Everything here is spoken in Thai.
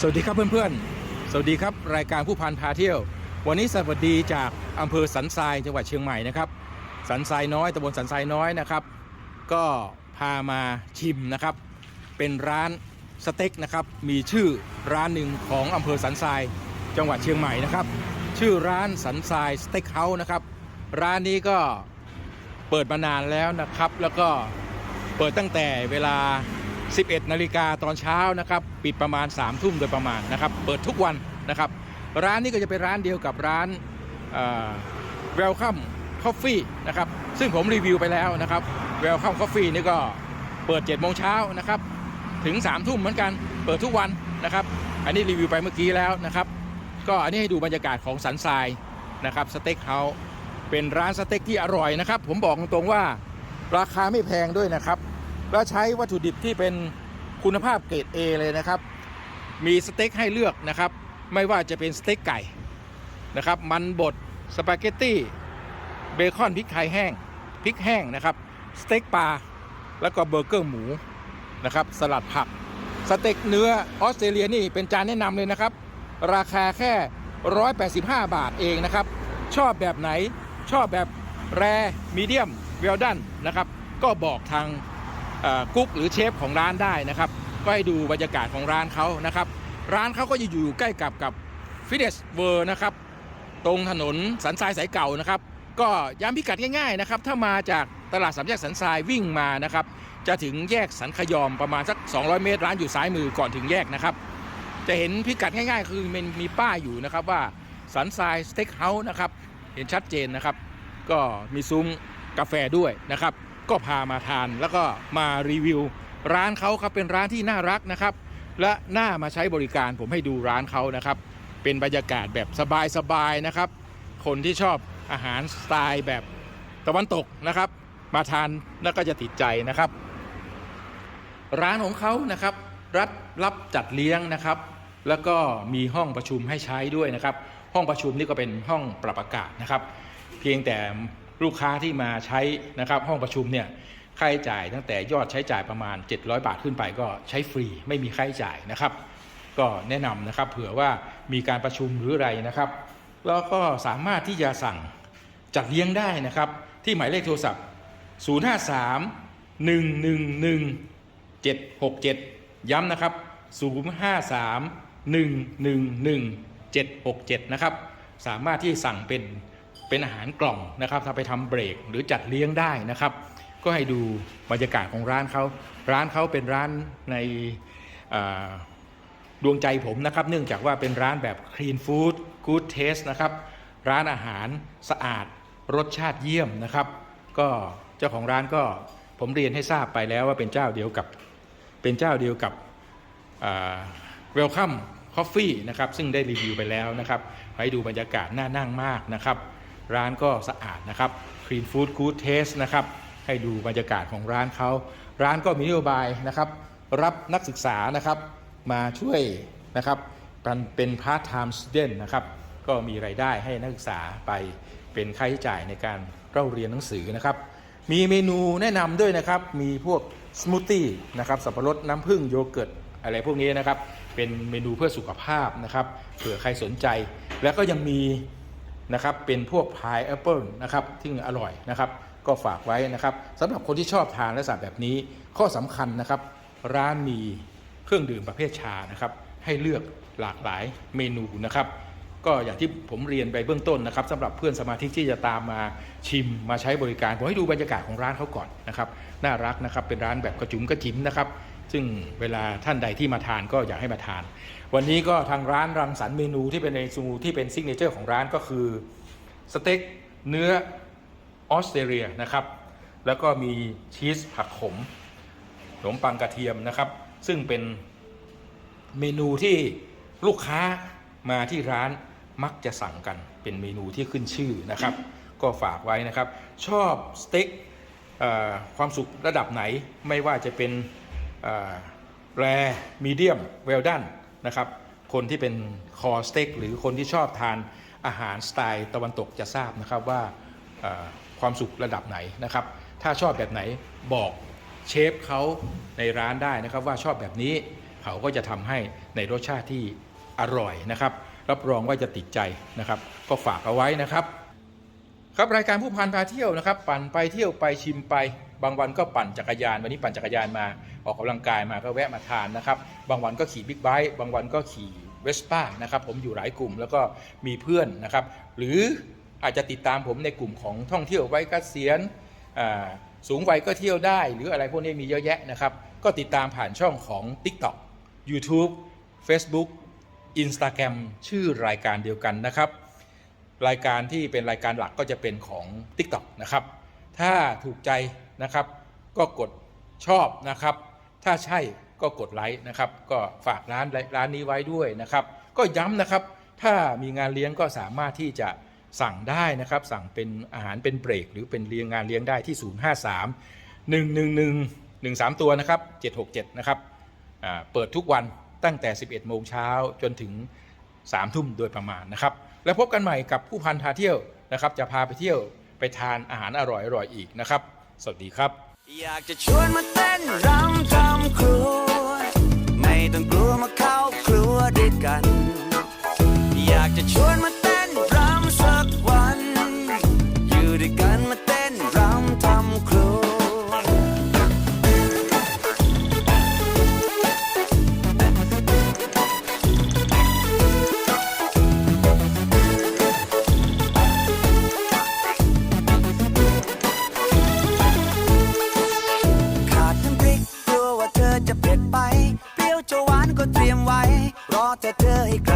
สวัสดีครับเพื่อนๆ สวัสดีครับรายการผู้พันพาเที่ยว วันนี้สวัสดีจากอำเภอสันทรายจังหวัดเชียงใหม่นะครับ สันทรายน้อยตำบลสันทรายน้อยนะครับ ก็พามาชิมนะครับ เป็นร้านสเต็กนะครับ มีชื่อร้านหนึ่งของอำเภอสันทรายจังหวัดเชียงใหม่นะครับ ชื่อร้านสันทรายสเต็กเฮาส์นะครับ ร้านนี้ก็เปิดมานานแล้วนะครับ แล้วก็เปิดตั้งแต่เวลา 11 นาฬิกาตอนเช้านะครับ ปิดประมาณ 3 ทุ่มโดยประมาณนะครับ เปิดทุกวันนะครับ ร้านนี้ก็จะเป็นร้านเดียวกับร้านเวลคัมคอฟฟี่นะครับ ซึ่งผมรีวิวไปแล้วนะครับเวลคัมคอฟฟี่นี่ก็เปิด7โมงเช้านะครับ ถึง3ทุ่มเหมือนกัน เปิดทุกวันนะครับ อันนี้รีวิวไปเมื่อกี้แล้วนะครับ ก็อันนี้ให้ดูบรรยากาศของสันทรายนะครับสเต็กเฮาส์เป็นร้านสเต็กที่อร่อยนะครับ ผมบอกตรงๆว่าราคาไม่แพงด้วยนะครับ แล้วใช้วัตถุดิบที่เป็นคุณภาพเกรด A เลยนะครับ มีสเต็กให้เลือกนะครับ ไม่ว่าจะเป็นสเต็กไก่นะครับ มันบด สปาเกตตี้ เบคอนพริกไทยแห้ง พริกแห้งนะครับ สเต็กปลา แล้วก็เบอร์เกอร์หมูนะครับ สลัดผัก สเต็กเนื้อออสเตรเลียนี่เป็นจานแนะนำเลยนะครับ ราคาแค่ 185 บาทเองนะครับ ชอบแบบไหน ชอบแบบแรมีเดียมเวลดันนะครับ ก็บอกทาง กุ๊กหรือเชฟของร้านได้นะครับ ก็ให้ดูบรรยากาศของร้านเขานะครับ ร้านเขาก็จะอยู่ใกล้กับกับฟิตเนสเวอร์นะครับ ตรงถนนสันทรายสายเก่านะครับ ก็ย้ำพิกัดง่ายๆนะครับ ถ้ามาจากตลาดสามแยกสันทรายวิ่งมานะครับ จะถึงแยกสันขยอมประมาณสัก 200 เมตร ร้านอยู่ซ้ายมือก่อนถึงแยกนะครับ จะเห็นพิกัดง่ายๆ คือมันมีป้ายอยู่นะครับว่าสันทรายสเต็กเฮาส์นะครับ เห็นชัดเจนนะครับ ก็มีซุ้มกาแฟด้วยนะครับ ก็พามาทานแล้วก็มารีวิว ร้านเขาครับเป็นร้านที่น่ารักนะครับ และน่ามาใช้บริการผมให้ดูร้านเขานะครับ เป็นบรรยากาศแบบสบายๆนะครับ คนที่ชอบอาหารสไตล์แบบตะวันตกนะครับ มาทานแล้วก็จะติดใจนะครับ ร้านของเขานะครับ รัฐรับจัดเลี้ยงนะครับ แล้วก็มีห้องประชุมให้ใช้ด้วยนะครับ ห้องประชุมนี่ก็เป็นห้องปรับอากาศนะครับ เพียงแต่ ลูกค้าที่มาใช้นะครับห้องประชุมเนี่ยค่าใช้จ่ายตั้งแต่ยอดใช้จ่ายประมาณ 700 บาทขึ้นไปก็ใช้ฟรีไม่มีค่าใช้จ่ายนะครับ ก็แนะนำนะครับเผื่อว่ามีการประชุมหรืออะไรนะครับ แล้วก็สามารถที่จะสั่งจัดเลี้ยงได้นะครับ ที่หมายเลขโทรศัพท์ 053 111 767 ย้ำนะครับ 053 111 767 นะครับ สามารถที่สั่งเป็น เป็นอาหารกล่องนะครับถ้าไปทำเบรกหรือจัดเลี้ยงได้นะครับ ก็ให้ดูบรรยากาศของร้านเขาร้านเขาเป็นร้านในดวงใจผมนะครับ เนื่องจากว่าเป็นร้านแบบ clean food good taste นะครับ ร้านอาหารสะอาดรสชาติเยี่ยมนะครับ ก็เจ้าของร้านก็ผมเรียนให้ทราบไปแล้วว่าเป็นเจ้าเดียวกับเป็นเจ้าเดียวกับเวลคัมคอฟฟี่นะครับ ซึ่งได้รีวิวไปแล้วนะครับ ให้ดูบรรยากาศน่านั่งมากนะครับ ร้านก็สะอาดนะครับ Clean Food Good Taste นะครับ ให้ดูบรรยากาศของร้านเขา ร้านก็มีนโยบายนะครับ รับนักศึกษานะครับมาช่วยนะครับเป็นเป็นพาร์ทไทม์ส t u d e n t นะครับ ก็มีรายได้ให้นักศึกษาไปเป็นค่าใช้จ่ายในการเล่าเรียนหนังสือนะครับ มีเมนูแนะนำด้วยนะครับ มีพวกสมูทตี้นะครับสับปะรดน้ำผึ้งโยเกิร์ตอะไรพวกนี้นะครับ เป็นเมนูเพื่อสุขภาพนะครับ เผื่อใครสนใจ แล้วก็ยังมี นะครับเป็นพวกพายแอปเปิลนะครับที่อร่อยนะครับ ก็ฝากไว้นะครับสำหรับคนที่ชอบทานแลักษณะแบบนี้ ข้อสำคัญนะครับ ร้านมีเครื่องดื่มประเภทชานะครับ ให้เลือกหลากหลายเมนูนะครับ ก็อย่างที่ผมเรียนไปเบื้องต้นนะครับสำหรับเพื่อนสมาชิกที่จะตามมาชิมมาใช้บริการผมให้ดูบรรยากาศของร้านเขาก่อนนะครับน่ารักนะครับเป็นร้านแบบกระจุ๋มกระจิ๋มนะครับ ซึ่งเวลาท่านใดที่มาทานก็อยากให้มาทาน วันนี้ก็ทางร้านรังสรรค์เมนูที่เป็นในซูที่เป็นซิกเนเจอร์ของร้านก็คือสเต็กเนื้อออสเตรเลียนะครับ แล้วก็มีชีสผักขมขนมปังกระเทียมนะครับ ซึ่งเป็นเมนูที่ลูกค้ามาที่ร้านมักจะสั่งกันเป็นเมนูที่ขึ้นชื่อนะครับ ก็ฝากไว้นะครับ ชอบสเต็กความสุขระดับไหนไม่ว่าจะเป็น แรมีเดียมเวลดันนะครับคนที่เป็นคอสเต็กหรือคนที่ชอบทานอาหารสไตล์ตะวันตกจะทราบนะครับว่าความสุขระดับไหนนะครับ ถ้าชอบแบบไหนบอกเชฟเขาในร้านได้นะครับว่าชอบแบบนี้เขาก็จะทำให้ในรสชาติที่อร่อยนะครับ รับรองว่าจะติดใจนะครับ ก็ฝากเอาไว้นะครับ ครับรายการผู้พันพาเที่ยวนะครับ ปั่นไปเที่ยวไปชิมไป บางวันก็ปั่นจักรยาน วันนี้ปั่นจักรยานมาออกกำลังกายมาก็แวะมาทานนะครับ บางวันก็ขี่บิ๊กไบค์บางวันก็ขี่เวสป้านะครับผมอยู่หลายกลุ่มแล้วก็มีเพื่อนนะครับ หรืออาจจะติดตามผมในกลุ่มของท่องเที่ยวไว้กเกษียณสูงวัยก็เที่ยวได้ หรืออะไรพวกนี้มีเยอะแยะนะครับ ก็ติดตามผ่านช่องของ TikTok YouTube Facebook Instagram ชื่อรายการเดียวกันนะครับ รายการที่เป็นรายการหลักก็จะเป็นของ TikTok นะครับ ถ้าถูกใจนะครับ ก็กดชอบนะครับ ถ้าใช่ก็กดไลค์นะครับ ก็ฝากร้านร้านนี้ไว้ด้วยนะครับ ก็ย้ำนะครับ ถ้ามีงานเลี้ยงก็สามารถที่จะสั่งได้นะครับ สั่งเป็นอาหารเป็นเบรก หรือเป็นเลี้ยงงานเลี้ยงได้ที่ 053 111 13 ตัวนะครับ 767 นะครับเปิดทุกวันตั้งแต่ 11 โมงเช้าจนถึง 3 ทุ่มโดยประมาณนะครับ แล้วพบกันใหม่กับผู้พันพาเที่ยวนะครับ จะพาไปเที่ยว ไปทานอาหารอร่อยๆออีกนะครับ สวัสดีครับ อยากจะชวนมาเต้นรำทำครัว ไม่ต้องกลัวมาเข้าครัวด้วยกัน รียมไว้ รอจะเจอให้กลับม